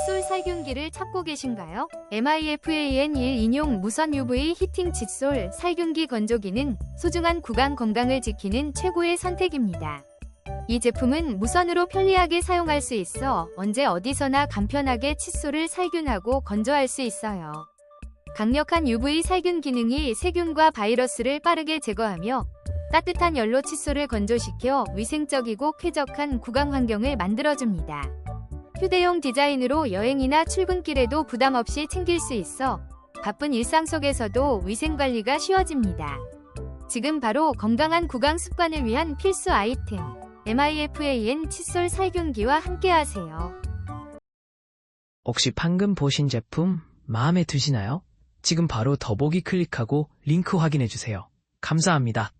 칫솔 살균기를 찾고 계신가요? MIFAN 1 인용 무선 UV 히팅 칫솔 살균기 건조기는 소중한 구강 건강을 지키는 최고의 선택입니다. 이 제품은 무선으로 편리하게 사용할 수 있어 언제 어디서나 간편하게 칫솔을 살균하고 건조할 수 있어요. 강력한 UV 살균 기능이 세균과 바이러스를 빠르게 제거하며 따뜻한 열로 칫솔을 건조시켜 위생적이고 쾌적한 구강 환경을 만들어줍니다. 휴대용 디자인으로 여행이나 출근길에도 부담 없이 챙길 수 있어 바쁜 일상 속에서도 위생 관리가 쉬워집니다. 지금 바로 건강한 구강 습관을 위한 필수 아이템 MIFAN 칫솔 살균기와 함께하세요. 혹시 방금 보신 제품 마음에 드시나요? 지금 바로 더보기 클릭하고 링크 확인해주세요. 감사합니다.